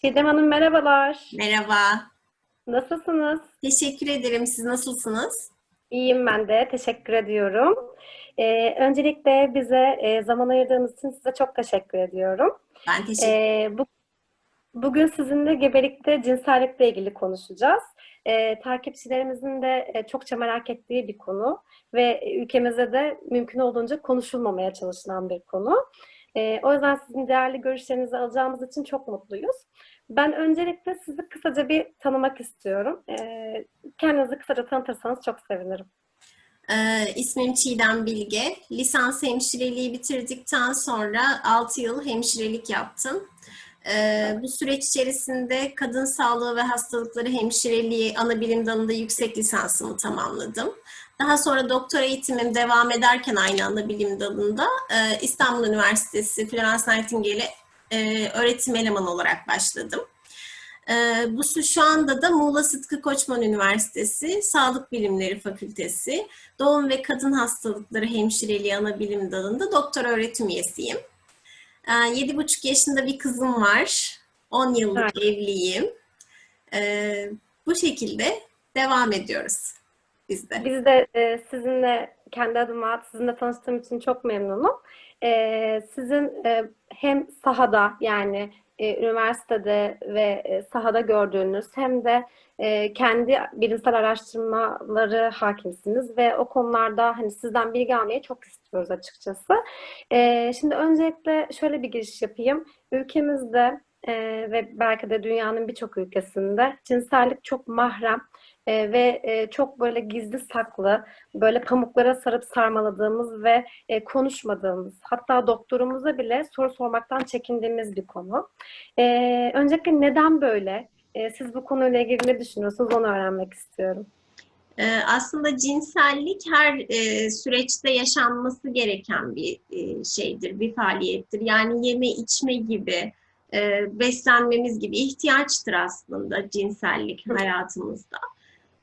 Çiğdem Hanım merhabalar. Merhaba. Nasılsınız? Teşekkür ederim. Siz nasılsınız? İyiyim ben de. Teşekkür ediyorum. Ee, öncelikle bize e, zaman ayırdığınız için size çok teşekkür ediyorum. Ben teşekkür Ee, bu, bugün sizinle gebelikte cinsellikle ilgili konuşacağız. Ee, takipçilerimizin de e, çokça merak ettiği bir konu ve ülkemizde de mümkün olduğunca konuşulmamaya çalışılan bir konu. Ee, o yüzden sizin değerli görüşlerinizi alacağımız için çok mutluyuz. Ben öncelikle sizi kısaca bir tanımak istiyorum. Ee, kendinizi kısaca tanıtırsanız çok sevinirim. Ee, ismim Çiğdem Bilge. Lisans hemşireliği bitirdikten sonra 6 yıl hemşirelik yaptım. Ee, bu süreç içerisinde kadın sağlığı ve hastalıkları hemşireliği ana bilim dalında yüksek lisansımı tamamladım. Daha sonra doktora eğitimim devam ederken aynı ana bilim dalında e, İstanbul Üniversitesi Florence Nightingale e, öğretim elemanı olarak başladım. Ee, bu şu anda da Muğla Sıtkı Koçman Üniversitesi Sağlık Bilimleri Fakültesi Doğum ve Kadın Hastalıkları Hemşireliği ana bilim dalında doktor öğretim üyesiyim. Yedi buçuk yaşında bir kızım var. 10 yıllık Evet. evliyim. Ee, bu şekilde devam ediyoruz biz de. Biz de e, sizinle kendi adıma sizinle tanıştığım için çok memnunum. E, sizin e, hem sahada yani e, üniversitede ve e, sahada gördüğünüz hem de e, kendi bilimsel araştırmaları hakimsiniz ve o konularda hani sizden bilgi almayı çok istiyoruz açıkçası. E, şimdi öncelikle şöyle bir giriş yapayım. Ülkemizde e, ve belki de dünyanın birçok ülkesinde cinsellik çok mahrem e, ve e, çok böyle gizli saklı, böyle pamuklara sarıp sarmaladığımız ve e, konuşmadığımız, hatta doktorumuza bile soru sormaktan çekindiğimiz bir konu. E, öncelikle neden böyle? E, siz bu konuyla ilgili ne düşünüyorsunuz? Onu öğrenmek istiyorum. Ee, Aslında cinsellik her e, süreçte yaşanması gereken bir e, şeydir, bir faaliyettir. Yani yeme içme gibi, e, beslenmemiz gibi ihtiyaçtır aslında cinsellik hayatımızda.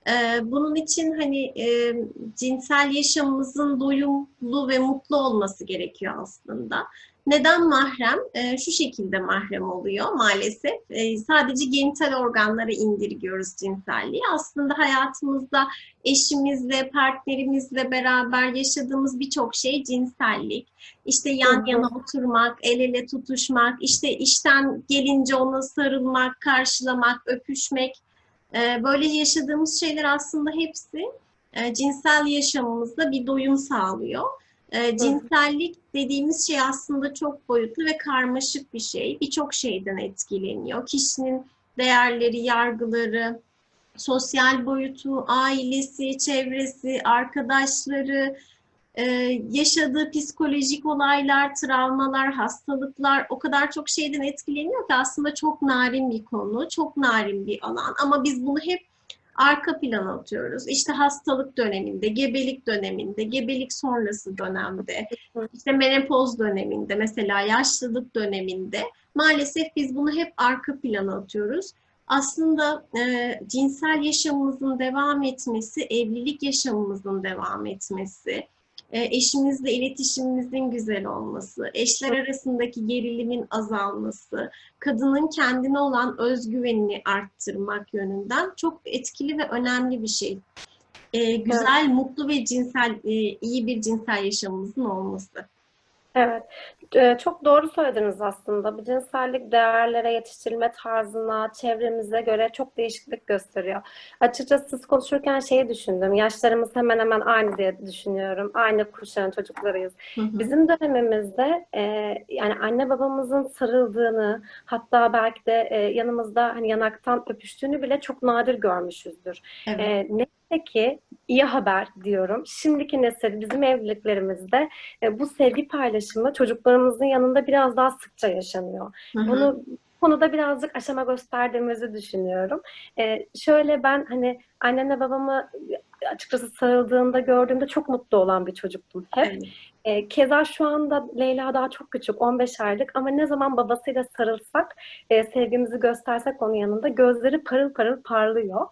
Ee, Bunun için hani e, cinsel yaşamımızın doyumlu ve mutlu olması gerekiyor aslında. Neden mahrem? Ee, şu şekilde mahrem oluyor maalesef. Ee, sadece genital organlara indirgiyoruz cinselliği. Aslında hayatımızda eşimizle, partnerimizle beraber yaşadığımız birçok şey cinsellik. İşte yan yana oturmak, el ele tutuşmak, işte işten gelince ona sarılmak, karşılamak, öpüşmek. Ee, Böyle yaşadığımız şeyler aslında hepsi e, cinsel yaşamımızda bir doyum sağlıyor. E, Cinsellik dediğimiz şey aslında çok boyutlu ve karmaşık bir şey. Birçok şeyden etkileniyor. Kişinin değerleri, yargıları, sosyal boyutu, ailesi, çevresi, arkadaşları, e, yaşadığı psikolojik olaylar, travmalar, hastalıklar o kadar çok şeyden etkileniyor ki aslında çok narin bir konu, çok narin bir alan. Ama biz bunu hep arka plana atıyoruz. İşte hastalık döneminde, gebelik döneminde, gebelik sonrası dönemde, işte menopoz döneminde, mesela yaşlılık döneminde maalesef biz bunu hep arka plana atıyoruz. Aslında e, cinsel yaşamımızın devam etmesi, evlilik yaşamımızın devam etmesi, eşimizle iletişimimizin güzel olması, eşler arasındaki gerilimin azalması, kadının kendine olan özgüvenini arttırmak yönünden çok etkili ve önemli bir şey. E, güzel, mutlu ve cinsel, e, iyi bir cinsel yaşamımızın olması. Evet, Ee, çok doğru söylediniz aslında. Bu cinsellik değerlere, yetiştirilme tarzına, çevremize göre çok değişiklik gösteriyor. Açıkçası siz konuşurken şeyi düşündüm. Yaşlarımız hemen hemen aynı diye düşünüyorum. Aynı kuşağın çocuklarıyız. Hı hı. Bizim dönemimizde e, yani anne babamızın sarıldığını, hatta belki de e, yanımızda hani yanaktan öpüştüğünü bile çok nadir görmüşüzdür. Evet. E, neyse ki iyi haber diyorum. Şimdiki nesil bizim evliliklerimizde e, bu sevgi paylaşımı çocuklarımızın yanında biraz daha sıkça yaşanıyor. Hı hı. Bunu bu konuda birazcık aşama gösterdiğimizi düşünüyorum. E, şöyle ben hani annemle babamı açıkçası sarıldığında gördüğümde çok mutlu olan bir çocuktum hep. Evet. E, keza şu anda Leyla daha çok küçük, 15 aylık ama ne zaman babasıyla sarılsak, e, sevgimizi göstersek onun yanında gözleri parıl parıl parlıyor.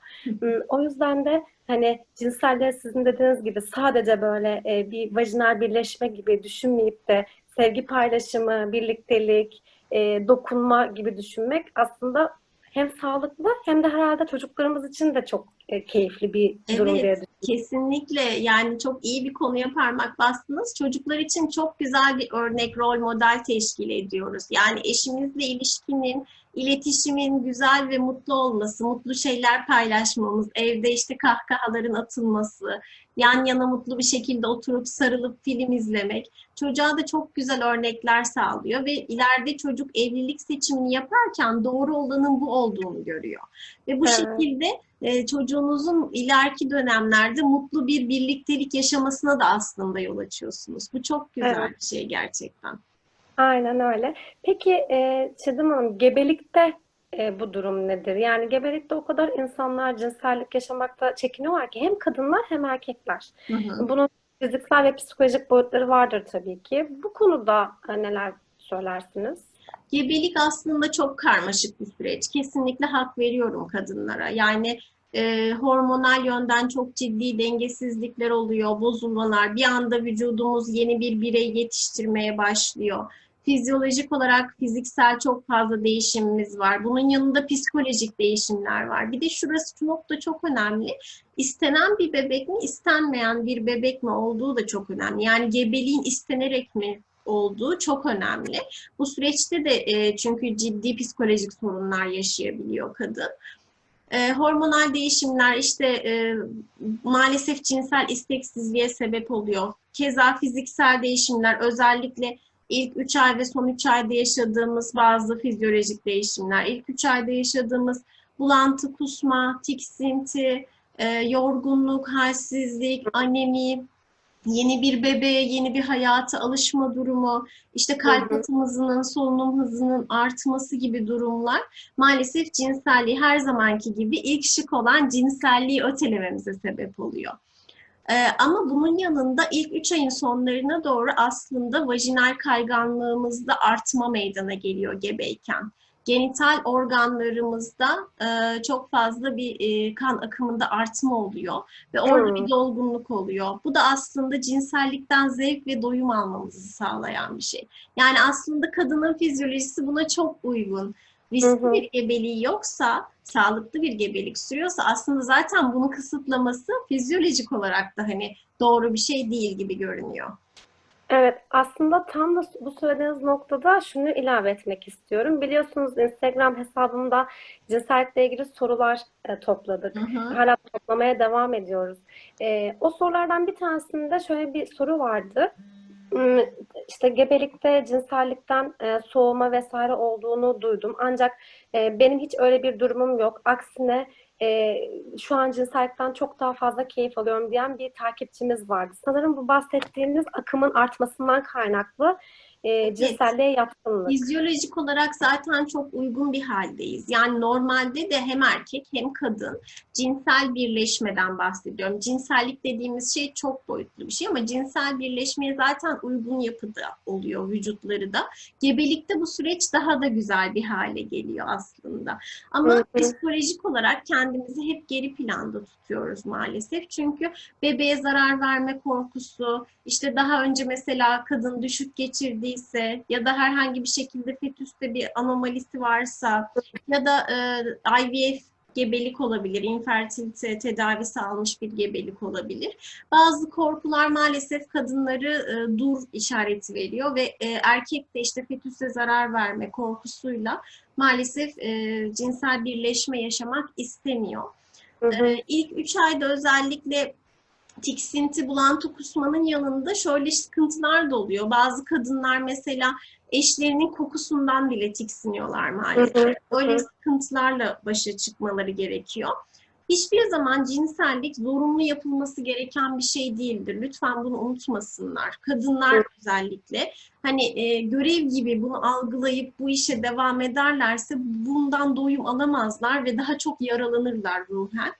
O yüzden de hani cinselliğe sizin dediğiniz gibi sadece böyle e, bir vajinal birleşme gibi düşünmeyip de sevgi paylaşımı, birliktelik, e, dokunma gibi düşünmek aslında hem sağlıklı hem de herhalde çocuklarımız için de çok e, keyifli bir durum Evet. diye. Kesinlikle yani çok iyi bir konuya parmak bastınız. Çocuklar için çok güzel bir örnek rol model teşkil ediyoruz. Yani eşimizle ilişkinin, iletişimin güzel ve mutlu olması, mutlu şeyler paylaşmamız, evde işte kahkahaların atılması, yan yana mutlu bir şekilde oturup sarılıp film izlemek çocuğa da çok güzel örnekler sağlıyor ve ileride çocuk evlilik seçimini yaparken doğru olanın bu olduğunu görüyor. Ve bu Evet. şekilde e, çocuğunuzun ileriki dönemlerde mutlu bir birliktelik yaşamasına da aslında yol açıyorsunuz. Bu çok güzel Evet. bir şey gerçekten. Aynen öyle. Peki e, Çiğdem Hanım, gebelikte e, bu durum nedir? Yani gebelikte o kadar insanlar cinsellik yaşamakta çekiniyorlar ki hem kadınlar hem erkekler. Hı hı. Bunun fiziksel ve psikolojik boyutları vardır tabii ki. Bu konuda e, neler söylersiniz? Gebelik aslında çok karmaşık bir süreç. Kesinlikle hak veriyorum kadınlara. Yani e, hormonal yönden çok ciddi dengesizlikler oluyor, bozulmalar. Bir anda vücudumuz yeni bir birey yetiştirmeye başlıyor. Fizyolojik olarak fiziksel çok fazla değişimimiz var. Bunun yanında psikolojik değişimler var. Bir de şurası şu nokta çok önemli. İstenen bir bebek mi, istenmeyen bir bebek mi olduğu da çok önemli. Yani gebeliğin istenerek mi olduğu çok önemli. Bu süreçte de e, çünkü ciddi psikolojik sorunlar yaşayabiliyor kadın. E, hormonal değişimler işte e, maalesef cinsel isteksizliğe sebep oluyor. Keza fiziksel değişimler özellikle ilk 3 ay ve son 3 ayda yaşadığımız bazı fizyolojik değişimler, ilk 3 ayda yaşadığımız bulantı, kusma, tiksinti, e, yorgunluk, halsizlik, anemi, yeni bir bebeğe, yeni bir hayata alışma durumu, işte kalp Hı hı. atım hızının, solunum hızının artması gibi durumlar maalesef cinselliği her zamanki gibi ilk şık olan cinselliği ötelememize sebep oluyor. Ee, ama bunun yanında ilk 3 ayın sonlarına doğru aslında vajinal kayganlığımızda artma meydana geliyor gebeyken. Genital organlarımızda e, çok fazla bir e, kan akımında artma oluyor ve orada Hmm. bir dolgunluk oluyor. Bu da aslında cinsellikten zevk ve doyum almamızı sağlayan bir şey. Yani aslında kadının fizyolojisi buna çok uygun. Riskli bir gebeliği yoksa, sağlıklı bir gebelik sürüyorsa aslında zaten bunu kısıtlaması fizyolojik olarak da hani doğru bir şey değil gibi görünüyor. Evet, aslında tam da bu söylediğiniz noktada şunu ilave etmek istiyorum. Biliyorsunuz Instagram hesabımda cinsellikle ilgili sorular e, topladık. Hı hı. Hala toplamaya devam ediyoruz. E, o sorulardan bir tanesinde şöyle bir soru vardı. Hmm, İşte gebelikte cinsellikten e, soğuma vesaire olduğunu duydum. Ancak e, benim hiç öyle bir durumum yok. Aksine e, şu an cinsellikten çok daha fazla keyif alıyorum diyen bir takipçimiz vardı. Sanırım bu bahsettiğiniz akımın artmasından kaynaklı e, cinselliğe yatkınlık. Fizyolojik olarak zaten çok uygun bir haldeyiz. Yani normalde de hem erkek hem kadın cinsel birleşmeden bahsediyorum. Cinsellik dediğimiz şey çok boyutlu bir şey ama cinsel birleşmeye zaten uygun yapıda oluyor vücutları da. Gebelikte bu süreç daha da güzel bir hale geliyor aslında. Ama hı. psikolojik olarak kendimizi hep geri planda tutuyoruz maalesef. Çünkü bebeğe zarar verme korkusu, işte daha önce mesela kadın düşük geçirdiyse ya da herhangi bir şekilde fetüste bir anomalisi varsa ya da e, IVF gebelik olabilir, infertilite tedavisi almış bir gebelik olabilir. Bazı korkular maalesef kadınları e, dur işareti veriyor ve e, erkek de işte fetüse zarar verme korkusuyla maalesef e, cinsel birleşme yaşamak istemiyor. Hı hı. Ee, ilk 3 ayda özellikle tiksinti, bulantı kusmanın yanında şöyle sıkıntılar da oluyor. Bazı kadınlar mesela eşlerinin kokusundan bile tiksiniyorlar maalesef. Öyle sıkıntılarla başa çıkmaları gerekiyor. Hiçbir zaman cinsellik zorunlu yapılması gereken bir şey değildir. Lütfen bunu unutmasınlar. Kadınlar Hı. özellikle hani e, görev gibi bunu algılayıp bu işe devam ederlerse bundan doyum alamazlar ve daha çok yaralanırlar ruhen.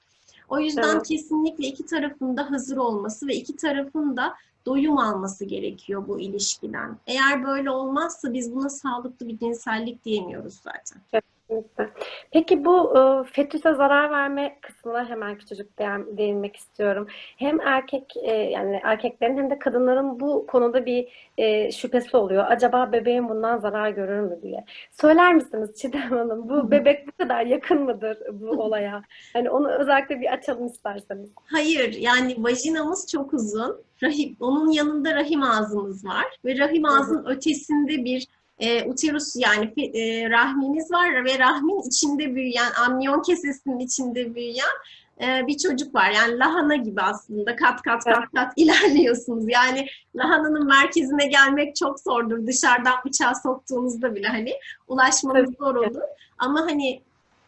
O yüzden Evet. kesinlikle iki tarafın da hazır olması ve iki tarafın da doyum alması gerekiyor bu ilişkiden. Eğer böyle olmazsa biz buna sağlıklı bir cinsellik diyemiyoruz zaten. Kesinlikle. Peki bu e, fetüse zarar verme kısmına hemen küçücük değin- değinmek istiyorum. Hem erkek e, yani erkeklerin hem de kadınların bu konuda bir e, şüphesi oluyor. Acaba bebeğim bundan zarar görür mü diye. Söyler misiniz Çiğdem Hanım? Bu bebek bu kadar yakın mıdır bu olaya? Hani onu özellikle bir açalım isterseniz. Hayır, yani vajinamız çok uzun. Rahim, onun yanında rahim ağzımız var ve rahim ağzının ötesinde bir e, uterus yani e, rahmimiz var ve rahmin içinde büyüyen, amniyon kesesinin içinde büyüyen e, bir çocuk var. Yani lahana gibi aslında kat kat kat kat ilerliyorsunuz. Yani lahananın merkezine gelmek çok zordur. Dışarıdan bıçağı soktuğunuzda bile hani ulaşmanız zor olur. Ama hani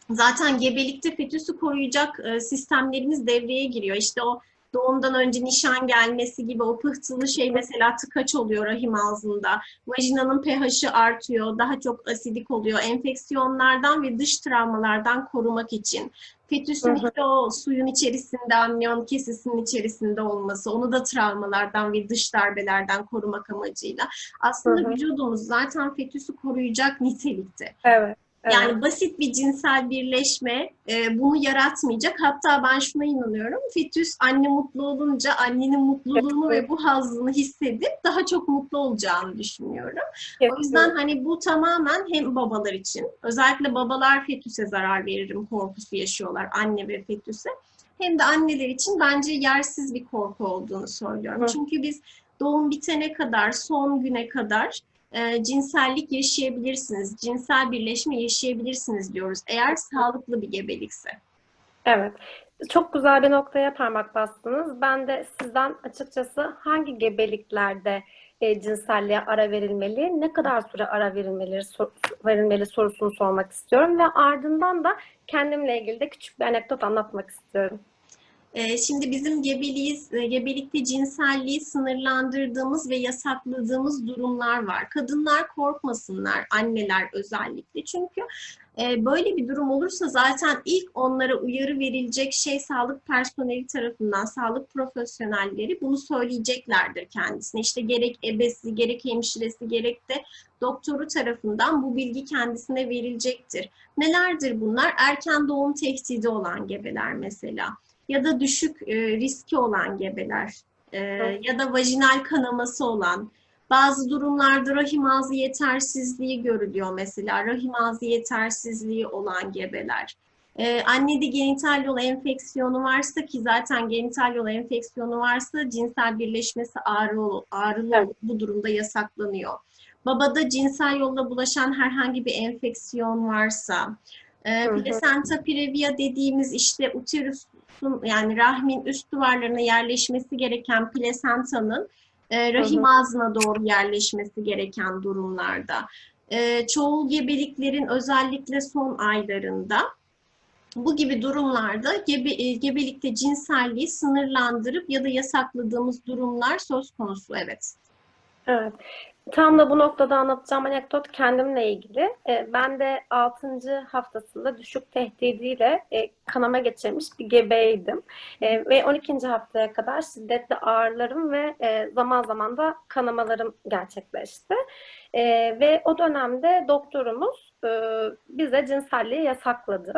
zaten gebelikte fetüsü koruyacak e, sistemlerimiz devreye giriyor. İşte o doğumdan önce nişan gelmesi gibi o pıhtılı şey mesela tıkaç oluyor rahim ağzında. Vajinanın pH'i artıyor, daha çok asidik oluyor. Enfeksiyonlardan ve dış travmalardan korumak için. Fetüsün işte o suyun içerisinde, amniyon kesesinin içerisinde olması, onu da travmalardan ve dış darbelerden korumak amacıyla. Aslında Hı hı. vücudumuz zaten fetüsü koruyacak nitelikte. Evet. Evet. Yani basit bir cinsel birleşme e, bunu yaratmayacak. Hatta ben şuna inanıyorum. Fetüs anne mutlu olunca annenin mutluluğunu ve bu hazzını hissedip daha çok mutlu olacağını düşünüyorum. O yüzden hani bu tamamen hem babalar için, özellikle babalar fetüse zarar veririm korkusu yaşıyorlar anne ve fetüse. Hem de anneler için bence yersiz bir korku olduğunu söylüyorum. Hı. Çünkü biz doğum bitene kadar, son güne kadar e, cinsellik yaşayabilirsiniz, cinsel birleşme yaşayabilirsiniz diyoruz. Eğer sağlıklı bir gebelikse. Evet. Çok güzel bir noktaya parmak bastınız. Ben de sizden açıkçası hangi gebeliklerde e, cinselliğe ara verilmeli, ne kadar süre ara verilmeli, sor- verilmeli sorusunu sormak istiyorum ve ardından da kendimle ilgili de küçük bir anekdot anlatmak istiyorum. Ee, Şimdi bizim gebeliğiz, e, gebelikte cinselliği sınırlandırdığımız ve yasakladığımız durumlar var. Kadınlar korkmasınlar, anneler özellikle. Çünkü e, böyle bir durum olursa zaten ilk onlara uyarı verilecek şey sağlık personeli tarafından, sağlık profesyonelleri bunu söyleyeceklerdir kendisine. İşte gerek ebesi, gerek hemşiresi, gerek de doktoru tarafından bu bilgi kendisine verilecektir. Nelerdir bunlar? Erken doğum tehdidi olan gebeler mesela ya da düşük e, riski olan gebeler e, ya da vajinal kanaması olan bazı durumlarda rahim ağzı yetersizliği görülüyor mesela rahim ağzı yetersizliği olan gebeler. E, annede genital yol enfeksiyonu varsa ki zaten genital yol enfeksiyonu varsa cinsel birleşmesi ağrılı, ağrılı Evet. bu durumda yasaklanıyor. Babada cinsel yolla bulaşan herhangi bir enfeksiyon varsa, e, plasenta previa dediğimiz işte uterus yani rahmin üst duvarlarına yerleşmesi gereken plasentanın e, rahim Hı ağzına doğru yerleşmesi gereken durumlarda. E, çoğu gebeliklerin özellikle son aylarında bu gibi durumlarda gebe, e, gebelikte cinselliği sınırlandırıp ya da yasakladığımız durumlar söz konusu evet. Evet. Tam da bu noktada anlatacağım anekdot kendimle ilgili. E, ben de 6. haftasında düşük tehdidiyle e, kanama geçirmiş bir gebeydim. E, ve 12. haftaya kadar şiddetli ağrılarım ve zaman zaman da kanamalarım gerçekleşti. Ve o dönemde doktorumuz bize cinselliği yasakladı.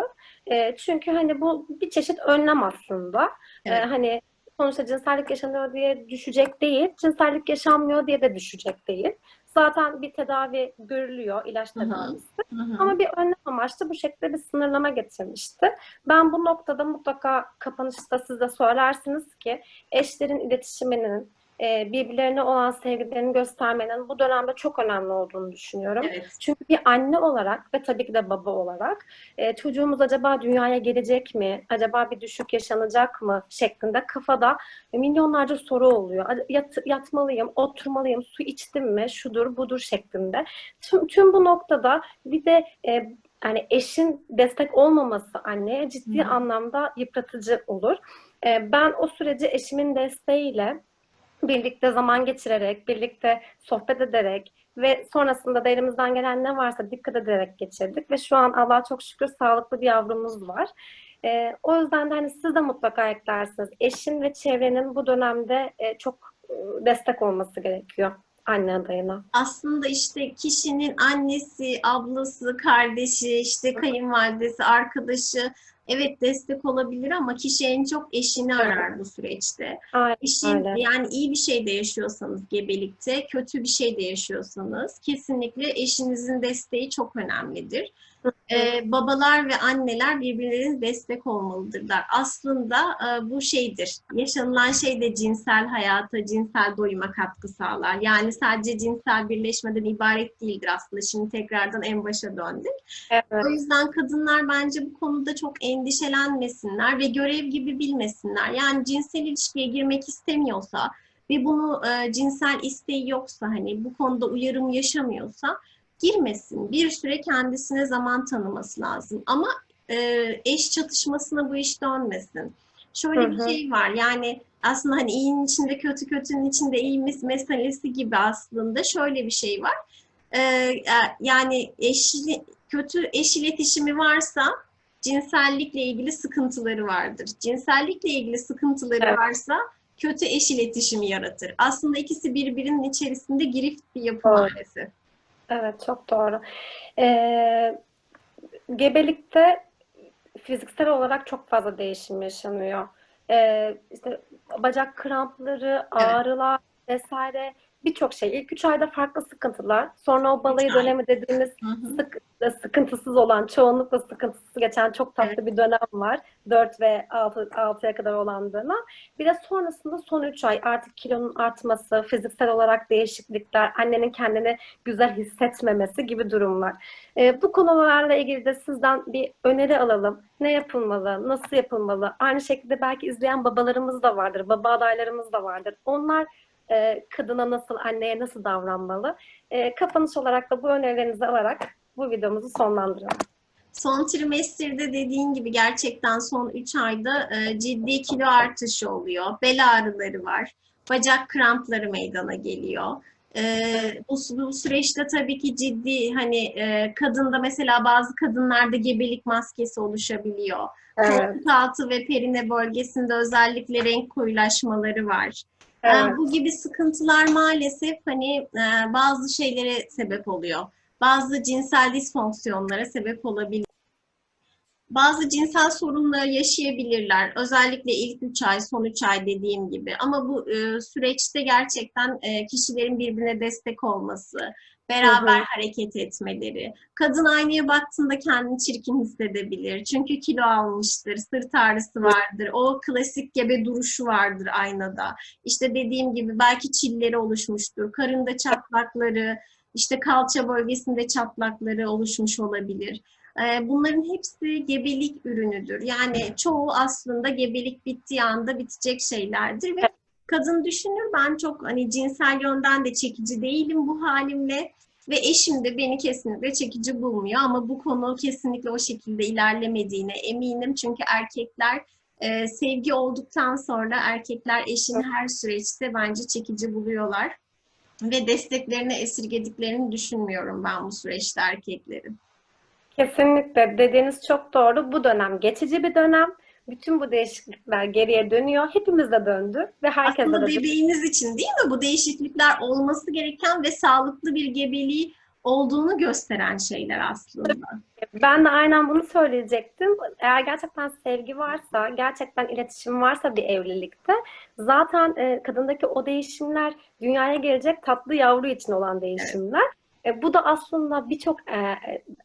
Çünkü hani bu bir çeşit önlem aslında. Evet. hani sonuçta cinsellik yaşanıyor diye düşecek değil, cinsellik yaşanmıyor diye de düşecek değil. Zaten bir tedavi görülüyor, ilaç tedavisi. Hı hı. Ama bir önlem amaçlı bu şekilde bir sınırlama getirmişti. Ben bu noktada mutlaka kapanışta siz de söylersiniz ki eşlerin iletişiminin, e, birbirlerine olan sevgilerini göstermenin bu dönemde çok önemli olduğunu düşünüyorum. Evet. Çünkü bir anne olarak ve tabii ki de baba olarak e, çocuğumuz acaba dünyaya gelecek mi? Acaba bir düşük yaşanacak mı? şeklinde kafada milyonlarca soru oluyor. Yat, yatmalıyım, oturmalıyım, su içtim mi? Şudur, budur şeklinde. Tüm, tüm bu noktada bir de e, yani eşin destek olmaması anneye ciddi Hı. anlamda yıpratıcı olur. E, ben o süreci eşimin desteğiyle birlikte zaman geçirerek, birlikte sohbet ederek ve sonrasında da elimizden gelen ne varsa dikkat ederek geçirdik ve şu an Allah'a çok şükür sağlıklı bir yavrumuz var. Ee, o yüzden de hani siz de mutlaka eklersiniz. Eşin ve çevrenin bu dönemde e, çok e, destek olması gerekiyor. anne adayına? aslında işte kişinin annesi, ablası, kardeşi, işte kayınvalidesi, arkadaşı evet destek olabilir ama kişi en çok eşini arar bu süreçte. Aynen İşin öyle. yani iyi bir şey de yaşıyorsanız gebelikte, kötü bir şey de yaşıyorsanız kesinlikle eşinizin desteği çok önemlidir. Ee, babalar ve anneler birbirlerine destek olmalıdırlar. Aslında e, bu şeydir. Yaşanılan şey de cinsel hayata, cinsel doyuma katkı sağlar. Yani sadece cinsel birleşmeden ibaret değildir aslında. Şimdi tekrardan en başa döndük. Evet. O yüzden kadınlar bence bu konuda çok endişelenmesinler ve görev gibi bilmesinler. Yani cinsel ilişkiye girmek istemiyorsa ve bunu e, cinsel isteği yoksa hani bu konuda uyarım yaşamıyorsa girmesin. Bir süre kendisine zaman tanıması lazım. Ama e, eş çatışmasına bu iş dönmesin. Şöyle Hı bir şey var yani aslında hani iyinin içinde kötü kötünün içinde iyi mes- meselesi gibi aslında şöyle bir şey var. Ee, e, yani eşli, kötü eş iletişimi varsa cinsellikle ilgili sıkıntıları vardır. Cinsellikle ilgili sıkıntıları Evet. varsa kötü eş iletişimi yaratır. Aslında ikisi birbirinin içerisinde girift bir yapı maalesef. Evet, çok doğru. Ee, gebelikte fiziksel olarak çok fazla değişim yaşanıyor. Ee, işte bacak krampları, Evet. ağrılar vesaire birçok şey. İlk üç ayda farklı sıkıntılar. Sonra o balayı Üç ay. dönemi dediğimiz sık, sıkıntısız olan, çoğunlukla sıkıntısız geçen çok tatlı bir dönem var. 4 ve 6, 6'ya kadar olan dönem. Bir de sonrasında son 3 ay artık kilonun artması, fiziksel olarak değişiklikler, annenin kendini güzel hissetmemesi gibi durumlar. Ee, bu konularla ilgili de sizden bir öneri alalım. Ne yapılmalı, nasıl yapılmalı? Aynı şekilde belki izleyen babalarımız da vardır, baba adaylarımız da vardır. Onlar e, kadına nasıl, anneye nasıl davranmalı? E, kapanış olarak da bu önerilerinizi alarak bu videomuzu sonlandıralım. Son trimesterde dediğin gibi gerçekten son 3 ayda e, ciddi kilo artışı oluyor. Bel ağrıları var. Bacak krampları meydana geliyor. E, bu, bu süreçte tabii ki ciddi hani e, kadında mesela bazı kadınlarda gebelik maskesi oluşabiliyor. Evet, Koltuk altı ve perine bölgesinde özellikle renk koyulaşmaları var. Ee, evet. Bu gibi sıkıntılar maalesef hani e, bazı şeylere sebep oluyor. Bazı cinsel disfonksiyonlara sebep olabilir. Bazı cinsel sorunları yaşayabilirler. Özellikle ilk 3 ay, son 3 ay dediğim gibi. Ama bu e, süreçte gerçekten e, kişilerin birbirine destek olması, beraber Hı hı. hareket etmeleri. Kadın aynaya baktığında kendini çirkin hissedebilir. Çünkü kilo almıştır, sırt ağrısı vardır. O klasik gebe duruşu vardır aynada. İşte dediğim gibi belki çilleri oluşmuştur. Karında çatlakları, işte kalça bölgesinde çatlakları oluşmuş olabilir. Bunların hepsi gebelik ürünüdür. Yani çoğu aslında gebelik bittiği anda bitecek şeylerdir ve kadın düşünür ben çok hani cinsel yönden de çekici değilim bu halimle ve eşim de beni kesinlikle çekici bulmuyor ama bu konu kesinlikle o şekilde ilerlemediğine eminim. Çünkü erkekler e, sevgi olduktan sonra erkekler eşini her süreçte bence çekici buluyorlar ve desteklerini esirgediklerini düşünmüyorum ben bu süreçte erkeklerin. Kesinlikle dediğiniz çok doğru. Bu dönem geçici bir dönem. Bütün bu değişiklikler geriye dönüyor. Hepimize döndü ve herkese Aslında de bebeğiniz için değil mi? Bu değişiklikler olması gereken ve sağlıklı bir gebeliği olduğunu gösteren şeyler aslında. Ben de aynen bunu söyleyecektim. Eğer gerçekten sevgi varsa, gerçekten iletişim varsa bir evlilikte zaten e, kadındaki o değişimler dünyaya gelecek tatlı yavru için olan değişimler. E, bu da aslında birçok e,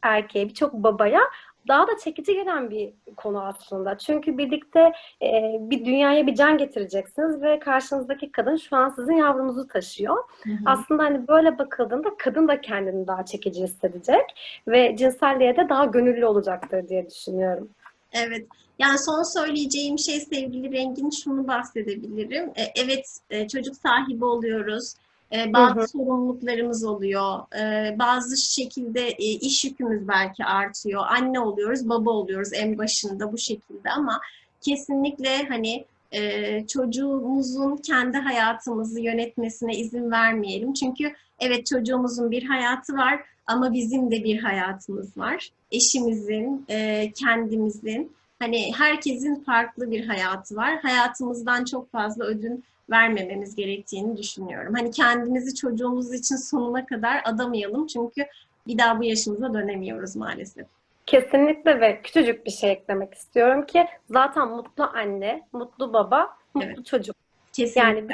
erkeğe, birçok babaya daha da çekici gelen bir konu aslında. Çünkü birlikte e, bir dünyaya bir can getireceksiniz ve karşınızdaki kadın şu an sizin yavrunuzu taşıyor. Aslında hani böyle bakıldığında kadın da kendini daha çekici hissedecek ve cinselliğe de daha gönüllü olacaktır diye düşünüyorum. Evet. Yani son söyleyeceğim şey sevgili Rengin şunu bahsedebilirim. E, evet e, çocuk sahibi oluyoruz. E, bazı Hı hı. sorumluluklarımız oluyor. E, bazı şekilde e, iş yükümüz belki artıyor. Anne oluyoruz, baba oluyoruz en başında bu şekilde ama kesinlikle hani e, çocuğumuzun kendi hayatımızı yönetmesine izin vermeyelim. Çünkü evet çocuğumuzun bir hayatı var ama bizim de bir hayatımız var. Eşimizin, e, kendimizin, hani herkesin farklı bir hayatı var. Hayatımızdan çok fazla ödün vermememiz gerektiğini düşünüyorum. Hani kendimizi çocuğumuz için sonuna kadar adamayalım çünkü bir daha bu yaşımıza dönemiyoruz maalesef. Kesinlikle ve küçücük bir şey eklemek istiyorum ki zaten mutlu anne, mutlu baba, mutlu Evet. çocuk. Kesinlikle. Yani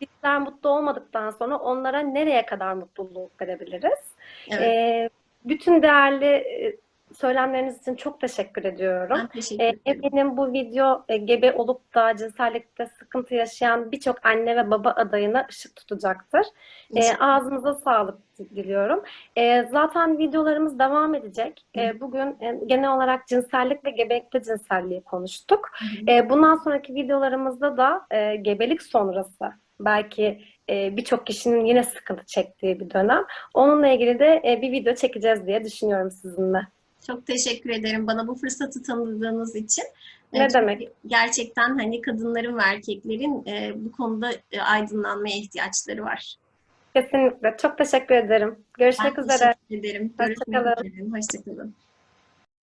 bizler mutlu olmadıktan sonra onlara nereye kadar mutluluk verebiliriz? evet. Ee, bütün değerli e, söylemleriniz için çok teşekkür ediyorum. ben teşekkür Ee, ederim. eminim bu video e, gebe olup da cinsellikte sıkıntı yaşayan birçok anne ve baba adayına ışık tutacaktır. İnşallah. ağzınıza sağlık diliyorum. Ee, zaten videolarımız devam edecek. Bugün e, genel olarak cinsellik ve gebelikte cinselliği konuştuk. Bundan sonraki videolarımızda da e, gebelik sonrası belki e, birçok kişinin yine sıkıntı çektiği bir dönem. Onunla ilgili de e, bir video çekeceğiz diye düşünüyorum sizinle. Çok teşekkür ederim bana bu fırsatı tanıdığınız için. Ne E, çünkü demek? Gerçekten hani kadınların ve erkeklerin e, bu konuda e, aydınlanmaya ihtiyaçları var. Kesinlikle. Çok teşekkür ederim. Görüşmek Ben üzere. teşekkür ederim. Görüşmek Hoşça kalın. üzere. Hoşçakalın.